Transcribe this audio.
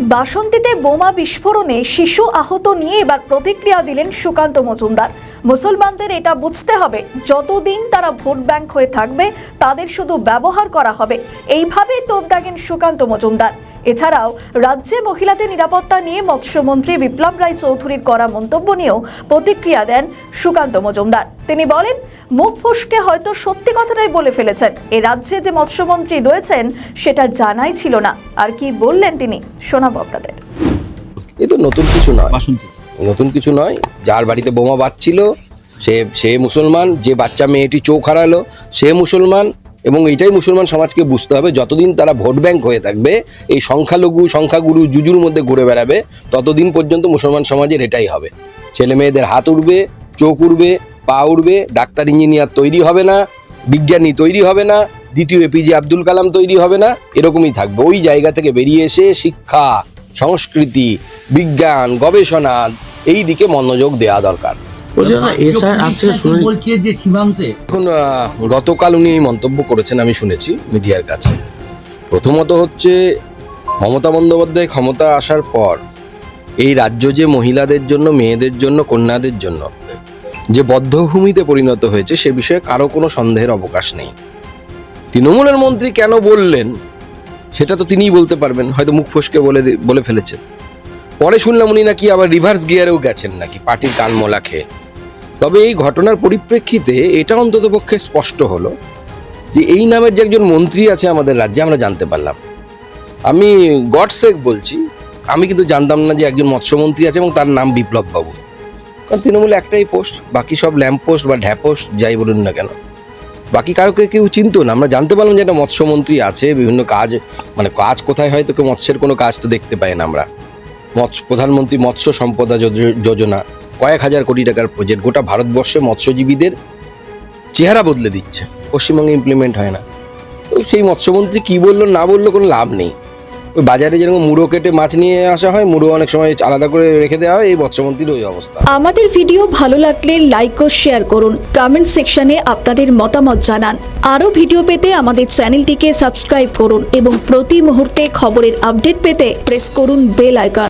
বাসন্তীতে বোমা বিস্ফোরণে শিশু আহত নিয়ে এবার প্রতিক্রিয়া দিলেন সুকান্ত মজুমদার। মুসলমানদের এটা বুঝতে হবে, যতদিন তারা ভোট ব্যাংক হয়ে থাকবে, তাদের শুধু ব্যবহার করা হবে। এইভাবেই তোপ দাগেন সুকান্ত মজুমদার। এছাড়াও রাজ্যে মহিলাদের নিরাপত্তা নিয়ে মৎস্যমন্ত্রী বিপ্লব রায় চৌধুরীর করা মন্তব্য নিয়েও প্রতিক্রিয়া দেন সুকান্ত মজুমদার। তিনি বলেন মুখ ফুসকে হয়তো সত্যি কথাটাই বলে ফেলেছেন এ রাজ্যে যে মৎস্যমন্ত্রী রয়েছেন সেটা জানাই ছিল না। আর কি বললেন তিনি শোনাবো আপনাদের। এ তো নতুন কিছু নয়। বাসন্তী নতুন কিছু নয়। যার বাড়িতে বোমা বাজছিল সে সে মুসলমান যে বাচ্চা মেয়েটি চোখ হারালো সে মুসলমান এবং এটাই মুসলমান সমাজকে বুঝতে হবে, যতদিন তারা ভোট ব্যাংক হয়ে থাকবে, এই সংখ্যালঘু, সংখ্যাগুরু জুজুর মধ্যে ঘুরে বেড়াবে, ততদিন পর্যন্ত মুসলমান সমাজের এটাই হবে। ছেলে মেয়েদের হাত উঠবে চোখ উঠবে পা উঠবে ডাক্তার, ইঞ্জিনিয়ার তৈরি হবে না, বিজ্ঞানী তৈরি হবে না, দ্বিতীয় এপিজে আব্দুল কালাম তৈরি হবে না, এরকমই থাকবে। ওই জায়গা থেকে বেরিয়ে এসে শিক্ষা, সংস্কৃতি, বিজ্ঞান, গবেষণা, এই দিকে মনোযোগ দেওয়া দরকার। এখন গতকাল উনি এই মন্তব্য করেছেন আমি শুনেছি মিডিয়ার কাছে। প্রথমত হচ্ছে মমতা বন্দ্যোপাধ্যায় ক্ষমতা আসার পর এই রাজ্য যে মহিলাদের জন্য মেয়েদের জন্য কন্যাদের জন্য যে বদ্ধভূমিতে পরিণত হয়েছে সে বিষয়ে কারও কোনো সন্দেহের অবকাশ নেই। তৃণমূলের মন্ত্রী কেন বললেন সেটা তো তিনিই বলতে পারবেন হয়তো মুখ ফসকে বলে বলে ফেলেছেন। পরে শুনলাম উনি নাকি আবার রিভার্স গিয়ারেও গেছেন নাকি পার্টির কানমোলা খেয়ে। তবে এই ঘটনার পরিপ্রেক্ষিতে এটা অন্তত পক্ষে স্পষ্ট হলো যে এই নামের যে একজন মন্ত্রী আছে আমাদের রাজ্যে, আমরা জানতে পারলাম। আমি গডসেক বলছি, আমি কিন্তু জানতাম না যে একজন মৎস্যমন্ত্রী আছে এবং তার নাম বিপ্লব বাবু। কারণ তৃণমূলে একটাই পোস্ট, বাকি সব ল্যাম্প পোস্ট বা ঢ্যাপোস্ট যাই বলুন না কেন। বাকি কাউকে কেউ চিনতো না, আমরা জানতে পারলাম যে একটা মৎস্যমন্ত্রী আছে, বিভিন্ন কাজ মানে কাজ কোথায় হয় তো কেউ মৎস্যের কোনো কাজ তো দেখতে পাই না আমরা। মৎস্য প্রধানমন্ত্রী মৎস্য সম্পদা যোজ- যোজনা কয়েক হাজার কোটি টাকার প্রজেক্ট গোটা ভারতবর্ষে মৎস্যজীবীদের চেহারা বদলে দিচ্ছে। পশ্চিমবঙ্গে ইমপ্লিমেন্ট হয় না। সেই মৎস্যমন্ত্রী কী বলল, না বলল কোনো লাভ নেই। ওই বাজারে যেরকম মুড়ো কেটে মাছ নিয়ে আসা হয়, মুড়ো অনেক সময় আলাদা করে রেখে দেওয়া হয়, এই মৎস্যমন্ত্রীর ওই অবস্থা। আমাদের ভিডিও ভালো লাগলে লাইক ও শেয়ার করুন। কমেন্ট সেকশনে আপনাদের মতামত জানান। আরও ভিডিও পেতে আমাদের চ্যানেলটিকে সাবস্ক্রাইব করুন এবং প্রতি মুহূর্তে খবরের আপডেট পেতে প্রেস করুন বেল আইকন